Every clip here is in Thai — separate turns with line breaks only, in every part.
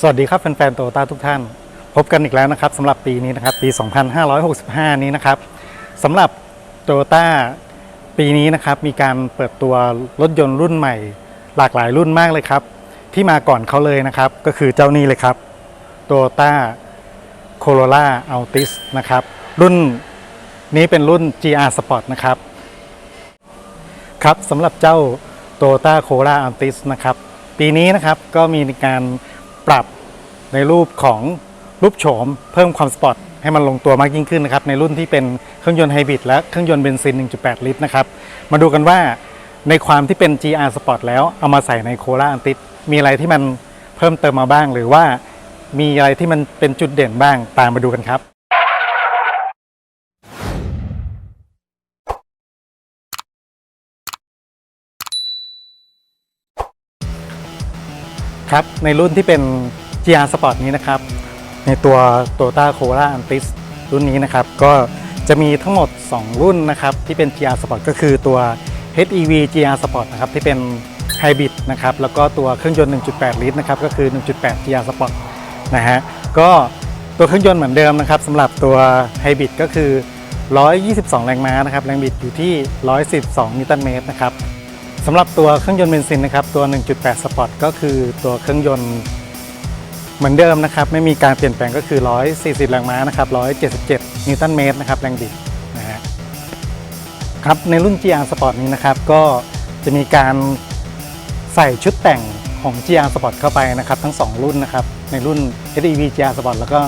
สวัสดีครับแฟนๆโตโยต้าทุกท่าน พบกันอีกแล้วนะครับสำหรับปีนี้นะครับปี 2565 นี้นะครับสำหรับโตโยต้าปีนี้นะครับมีการเปิดตัวรถยนต์รุ่นใหม่ หลากหลายรุ่นมากเลยครับ ที่มาก่อนเขาเลยนะครับ ก็คือเจ้านี้เลยครับโตโยต้าโคโรล่าอัลติสนะครับรุ่นนี้เป็นรุ่น GR Sport นะครับครับสำหรับเจ้า Toyota Corolla Altis นะครับปีนี้นะครับก็มีการ ปรับในรูปของรูปโฉม เพิ่มความสปอร์ตให้มันลงตัวมากยิ่งขึ้นนะครับในรุ่นที่เป็นเครื่องยนต์ไฮบริดและเครื่องยนต์เบนซิน 1.8 ลิตรนะครับมาดูกันว่าในความที่เป็น GR Sport แล้วเอามาใส่ในโคราอันติสมีอะไรที่มันเพิ่มเติมมาบ้าง หรือว่ามีอะไรที่มันเป็นจุดเด่นบ้างตามมาดูกันครับ ครับ ในรุ่นที่เป็น GR Sport นี้นะครับ ในตัว Toyota Corolla Altis รุ่นนี้นะครับ ก็จะมีทั้งหมด 2 รุ่นนะครับ ที่เป็น GR Sport ก็คือตัว HEV GR Sport นะครับ ที่เป็นไฮบริดนะครับ แล้วก็ตัวเครื่องยนต์ 1.8 ลิตรนะครับ ก็คือ 1.8 GR Sport นะฮะ ก็ตัวเครื่องยนต์เหมือนเดิมนะครับสำหรับตัวไฮบริดก็คือ 122 แรงม้านะครับ แรงบิดอยู่ที่ 112 นิวตันเมตรนะครับ สำหรับตัวเครื่องยนต์เบนซินนะครับตัว 1.8 สปอร์ตก็คือตัวเครื่องยนต์เหมือนเดิมนะครับไม่มีการเปลี่ยนแปลงก็คือ 140 แรงม้านะครับ 177 นิวตันเมตรนะครับแรงบิดนะฮะครับในรุ่น GR Sport นี้นะครับก็จะมีการใส่ชุดแต่งของ GR Sport เข้าไปนะครับทั้ง 2 รุ่นนะครับในรุ่น SEV GR Sport แล้วก็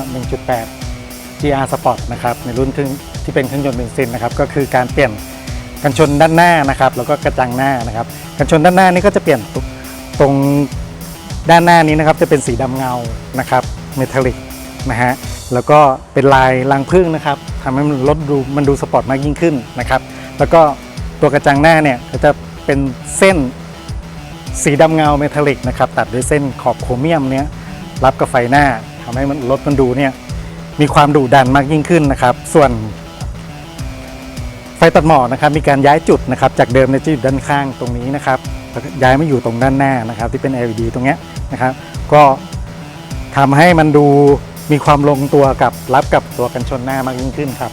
1.8 GR Sport นะครับในรุ่นที่ที่เป็นเครื่องยนต์เบนซินนะครับก็คือการเปลี่ยน กันชนด้านหน้านะครับ แล้วก็กระจังหน้านะครับ กันชนด้านหน้านี่ก็จะเปลี่ยนตรงตรงด้านหน้านี้นะครับจะเป็นสีดำเงานะครับเมทัลลิกนะฮะแล้วก็เป็นลายรังผึ้งนะครับทำให้มันลดดูมันดูสปอร์ตมากยิ่งขึ้นนะครับ แล้วก็ตัวกระจังหน้าเนี่ยก็จะเป็นเส้นสีดำเงาเมทัลลิกนะครับตัดด้วยเส้นขอบโครเมียมเนี้ยรับกับไฟหน้าทำให้มันรถมันดูเนี่ยมีความดุดันมากยิ่งขึ้นนะครับ ส่วน ไฟตัดหมอกนะครับมีการย้ายจุดนะครับจากเดิมในจะอยู่ด้านข้างตรงนี้นะครับย้ายมาอยู่ตรงด้านหน้านะครับที่เป็น LED ตรงนี้นะครับ ก็ทำให้มันดูมีความลงตัวกับรับกับตัวกันชนหน้ามากยิ่งขึ้นครับ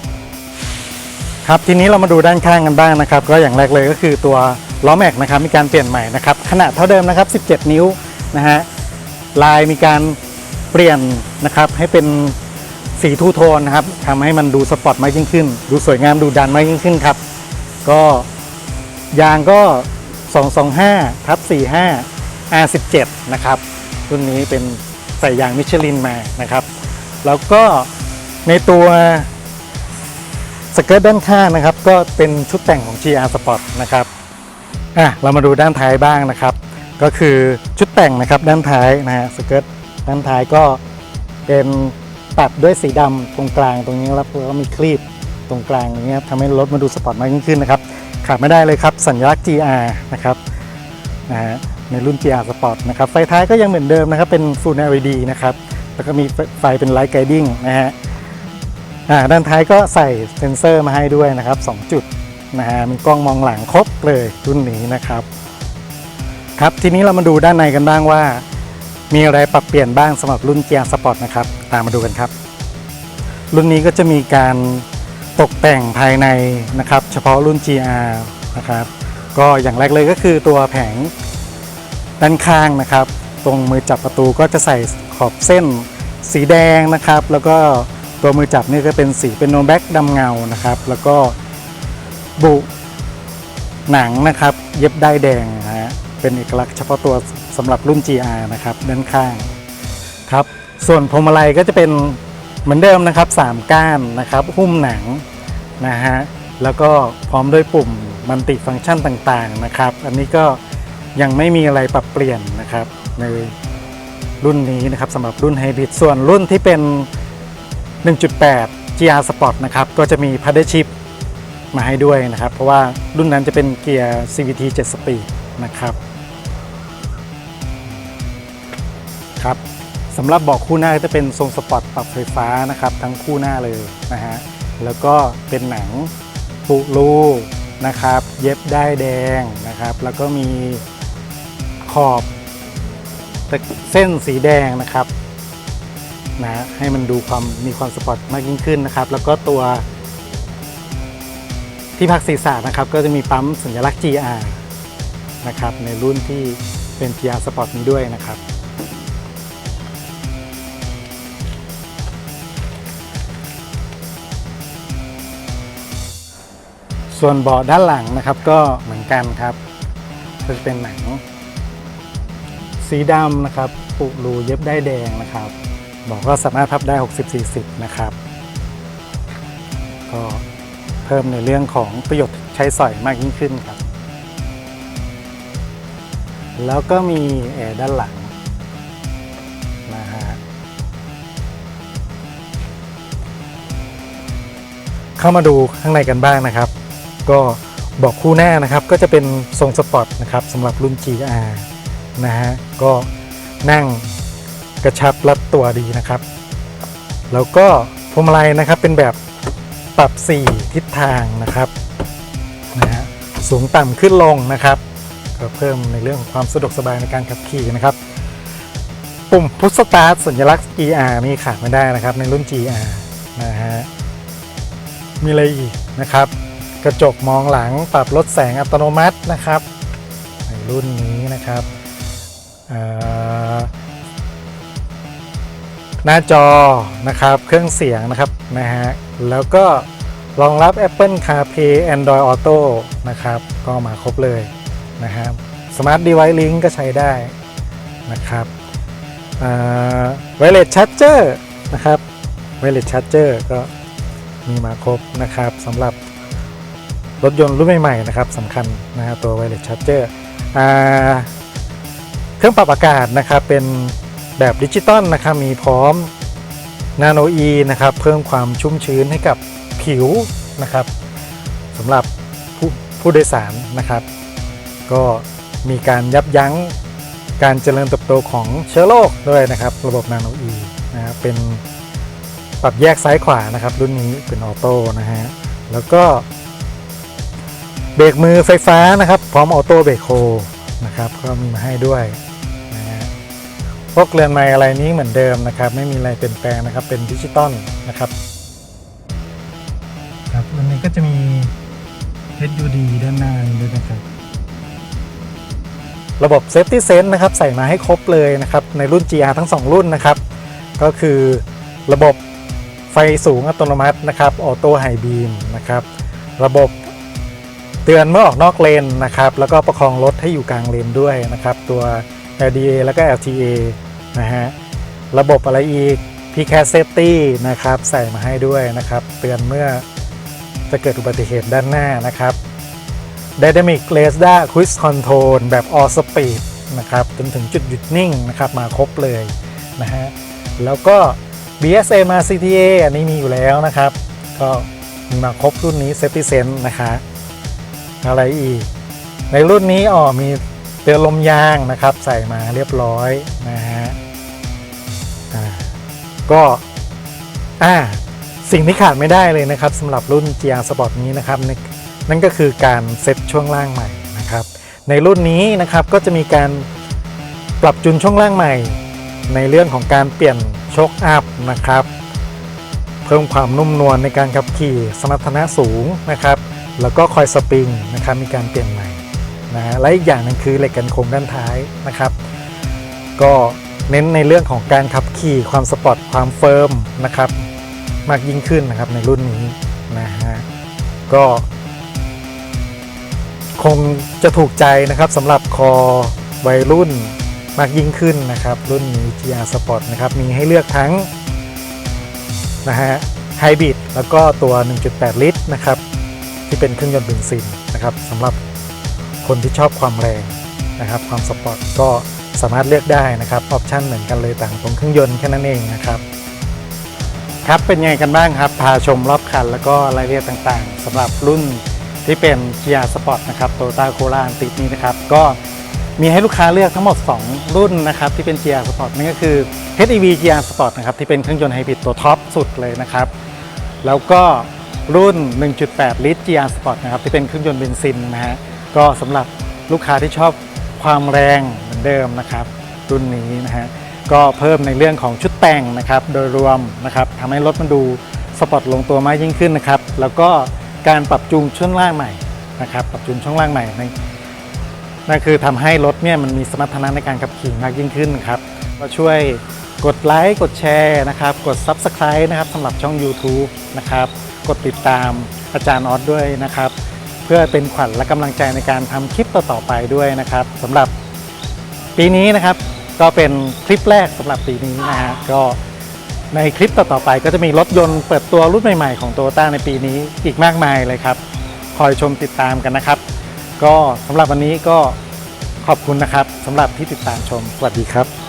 ครับทีนี้เรามาดูด้านข้างกันบ้างนะครับ ก็อย่างแรกเลยก็คือตัวล้อแม็กนะครับมีการเปลี่ยนใหม่นะครับขนาดเท่าเดิมนะครับ 17 นิ้วนะฮะลายมีการเปลี่ยนนะครับให้เป็น สีทูโทนนะครับทำให้มันดูสปอร์ตมากยิ่งขึ้น ดูสวยงามดูดันมากยิ่งขึ้นครับ ก็ยางก็ 225ทับ45 R17 นะครับรุ่นนี้เป็นใส่ยางมิชลินมานะครับ แล้วก็ในตัวสเกิร์ตด้านข้างนะครับ ก็เป็นชุดแต่งของ GR Sport นะครับอะเรามาดูด้านท้ายบ้างนะครับ ก็คือชุดแต่งนะครับด้านท้ายนะฮะสเกิร์ตด้านท้ายก็เป็น ตัดด้วยสีดำตรงกลางตรงนี้แล้วก็มีคลีบตรงกลางอย่างเงี้ทำให้รถมันดูสปอร์ตมากยิ่งขึ้นนะครับขาดไม่ได้เลยครับ สัญลักษณ์ GR นะครับนะฮะในรุ่น GR Sport นะครับไฟท้ายก็ยังเหมือนเดิมนะครับ เป็น Full LED นะครับ แล้วก็มีไฟเป็น Light Guiding นะฮะอ่าด้านท้ายก็ใส่เซนเซอร์มาให้ด้วยนะครับ 2 จุดนะฮะมีกล้องมองหลังครบเลยรุ่นนี้นะครับ ครับทีนี้เรามาดูด้านในกันบ้างว่า มีอะไรปรับเปลี่ยนบ้างสำหรับรุ่น GR Sport นะครับ ตามมาดูกันครับ รุ่นนี้ก็จะมีการตกแต่งภายในนะครับ เฉพาะรุ่น GR นะครับ ก็อย่างแรกเลยก็คือตัวแผงด้านข้างนะครับ ตรงมือจับประตูก็จะใส่ขอบเส้นสีแดงนะครับ แล้วก็ตัวมือจับนี่ก็เป็นสีเป็นโนแบ็กดำเงานะครับ แล้วก็บุหนังนะครับ เย็บได้แดง เป็นเอกลักษณ์เฉพาะตัวสำหรับรุ่น GR นะครับด้านข้างครับส่วนพวงมาลัยก็จะเป็นเหมือนเดิมนะครับ 3 ก้านนะครับหุ้มหนังนะฮะแล้วก็พร้อมด้วยปุ่มมัลติฟังก์ชันต่างๆนะครับ อันนี้ก็ยังไม่มีอะไรปรับเปลี่ยนนะครับในรุ่นนี้นะครับสำหรับรุ่นไฮบริดส่วนรุ่นที่เป็น 1.8 GR Sport นะครับก็จะมี Paddle Shift มาให้ด้วยนะครับ เพราะว่ารุ่นนั้นจะเป็นเกียร์ CVT 7 Speed นะครับ ครับสำหรับเบาะคู่หน้าก็จะเป็นทรงสปอร์ตปรับไฟฟ้านะครับ ทั้งคู่หน้าเลยนะฮะแล้วก็เป็นหนังปุรูนะครับ เย็บได้แดงนะครับ แล้วก็มีขอบเส้นสีแดงนะครับนะฮะให้มันดูความมีความสปอร์ตมากยิ่งขึ้นนะครับ แล้วก็ตัวที่พักศีรษะนะครับก็จะมีปั๊มสัญลักษณ์ GR นะครับในรุ่นที่เป็น GR Sport นี้ด้วยนะครับ ส่วนเบาะด้านหลังนะครับก็เหมือนกันครับจะเป็นหนัง สีดำนะครับ ปุรูเย็บได้แดงนะครับบอกก็สามารถพับได้ 60-40 นะครับ ก็เพิ่มในเรื่องของประโยชน์ใช้สอยมากยิ่งขึ้นครับ แล้วก็มีแอร์ด้านหลังนะฮะเข้ามาดูข้างในกันบ้างนะครับ ก็บอกคู่หน้านะครับก็จะเป็นทรงสปอร์ตนะครับสำหรับรุ่น GR นะฮะก็นั่งกระชับรัดตัวดีนะครับ แล้วก็พวงมาลัยนะครับเป็นแบบปรับ 4 ทิศทางนะครับนะฮะสูงต่ำขึ้นลงนะครับก็เพิ่มในเรื่องของความสะดวกสบายในการขับขี่นะครับ ปุ่มพุชสตาร์ทสัญลักษณ์ GR มีขาดไม่ได้นะครับในรุ่น GR นะฮะมีอะไรอีกนะครับ กระจกมองหลังปรับลดแสงอัตโนมัตินะครับ ในรุ่นนี้นะครับหน้าจอนะครับเครื่องเสียงนะครับนะฮะแล้วก็รองรับ Apple CarPlay Android Auto นะครับ ก็มาครบเลยนะครับ Smart Device Link ก็ใช้ได้นะครับไวเลสชาร์จเจอร์นะครับไวเลสชาร์จเจอร์ก็มีมาครบนะครับสำหรับ รถยนต์รุ่นใหม่ๆนะครับสำคัญนะฮะตัว Wireless Charger อ่าเครื่องปรับอากาศนะครับเป็นแบบดิจิตอลนะครับมีพร้อม Nano E นะครับเพิ่มความชุ่มชื้นให้กับผิวนะครับสำหรับผู้ผู้โดยสารนะครับ ก็มีการยับยั้งการเจริญเติบโตของเชื้อโรคด้วยนะครับ ระบบ Nano E นะครับเป็นปรับแยกซ้ายขวานะครับ รุ่นนี้เป็นออโต้นะฮะแล้วก็ เบรกมือไฟฟ้านะครับ พร้อมออโต้เบรกโฮนะครับก็มีมาให้ด้วยนะฮะพวกเรือนไม้อะไรนี้เหมือนเดิมนะครับ ไม่มีอะไรเปลี่ยนแปลงนะครับ เป็นดิจิตอลนะครับครับวันนี้ก็จะมี HUD ด้านหน้าด้วยนะครับ ระบบ Safety Sense นะครับ ใส่มาให้ครบเลยนะครับ ในรุ่น GR ทั้ง 2 รุ่นนะครับ ก็คือระบบไฟสูงอัตโนมัตินะครับออโต้ไฮบีมนะครับ ระบบ เตือนเมื่อออกนอกเลนนะครับ แล้วก็ประคองรถให้อยู่กลางเลนด้วยนะครับ ตัว LDA แล้วก็ LTA นะฮะ ระบบอะไรอีก p c a s Safety นะครับ ใส่มาให้ด้วยนะครับ เตือนเมื่อจะเกิดอุบัติเหตุด้านหน้านะครับ Dynamic Radar Cruise Control แบบ All Speed นะครับจนถึงจุดหยุดนิ่งนะครับ มาครบเลยนะฮะ แล้วก็ BSA มา CTA อันนี้มีอยู่แล้วนะครับ ก็มีมาครบรุ่นนี้ Safety Sense นะคะ อะไรอีก ในรุ่นนี้อ๋อมีเตือนลมยางนะครับ ใส่มาเรียบร้อยนะฮะก็อ่าสิ่งที่ขาดไม่ได้เลยนะครับสำหรับรุ่น GR Sport นี้นะครับ นั่นก็คือการเซ็ตช่วงล่างใหม่นะครับ ในรุ่นนี้นะครับก็จะมีการปรับจูนช่วงล่างใหม่ ในเรื่องของการเปลี่ยนโชคอัพนะครับ เพิ่มความนุ่มนวลในการขับขี่สมรรถนะสูงนะครับ แล้วก็คอยสปริงนะครับมีการเปลี่ยนใหม่นะฮะและอีกอย่างหนึงคือเหล็กกันโคงด้านท้ายนะครับ ก็เน้นในเรื่องของการขับขี่ความสปอร์ตความเฟิร์มนะครับ มากยิ่งขึ้นนะครับในรุ่นนี้นะฮะก็ คงจะถูกใจนะครับสำหรับคอวัยรุ่นมากยิ่งขึ้นนะครับ รุ่นนี้ GR Sport นะครับ มีให้เลือกทั้งนะฮะไฮบริดแล้วก็ตัว 1.8 ลิตรนะครับ ที่เป็นเครื่องยนต์เบนซินนะครับสำหรับคนที่ชอบความแรงนะครับ ความสปอร์ตก็สามารถเลือกได้นะครับออปชันเหมือนกันเลยต่างตรงเครื่องยนต์แค่นั้นเองนะครับ ครับเป็นไงกันบ้างครับ พาชมรอบคันแล้วก็รายละเอียดต่างๆสำหรับรุ่นที่เป็น GR Sport นะครับ Toyota Corolla Antis นี้นะครับ ก็มีให้ลูกค้าเลือกทั้งหมด 2 รุ่นนะครับ ที่เป็น GR Sport นั่นก็คือ HEV GR Sport นะครับ ที่เป็นเครื่องยนต์ไฮบริดตัวท็อปสุดเลยนะครับ แล้วก็ รุ่น 1.8 ลิตร GR Sport นะครับที่เป็นเครื่องยนต์เบนซินนะฮะก็สำหรับลูกค้าที่ชอบความแรงเหมือนเดิมนะครับรุ่นนี้นะฮะก็เพิ่มในเรื่องของชุดแต่งนะครับโดยรวมนะครับทำให้รถมันดูสปอร์ตลงตัวมากยิ่งขึ้นนะครับแล้วก็การปรับจูงช่วงล่างใหม่นะครับปรับจูงช่วงล่างใหม่ในนั่นคือทำให้รถเนี่ยมันมีสมรรถนะในการขับขี่มากยิ่งขึ้นครับก็ช่วยกดไลค์กดแชร์นะครับกด Subscribe นะครับสำหรับช่อง YouTube นะครับ กดติดตามอาจารย์ออสด้วยนะครับ เพื่อเป็นขวัญและกำลังใจในการทำคลิปต่อๆไปด้วยนะครับสำหรับปีนี้นะครับก็เป็นคลิปแรกสำหรับปีนี้นะฮะก็ในคลิปต่อๆไปก็จะมีรถยนต์เปิดตัวรุ่นใหม่ๆของโตโยต้าในปีนี้อีกมากมายเลยครับ คอยชมติดตามกันนะครับ ก็สำหรับวันนี้ก็ขอบคุณนะครับสำหรับที่ติดตามชม สวัสดีครับ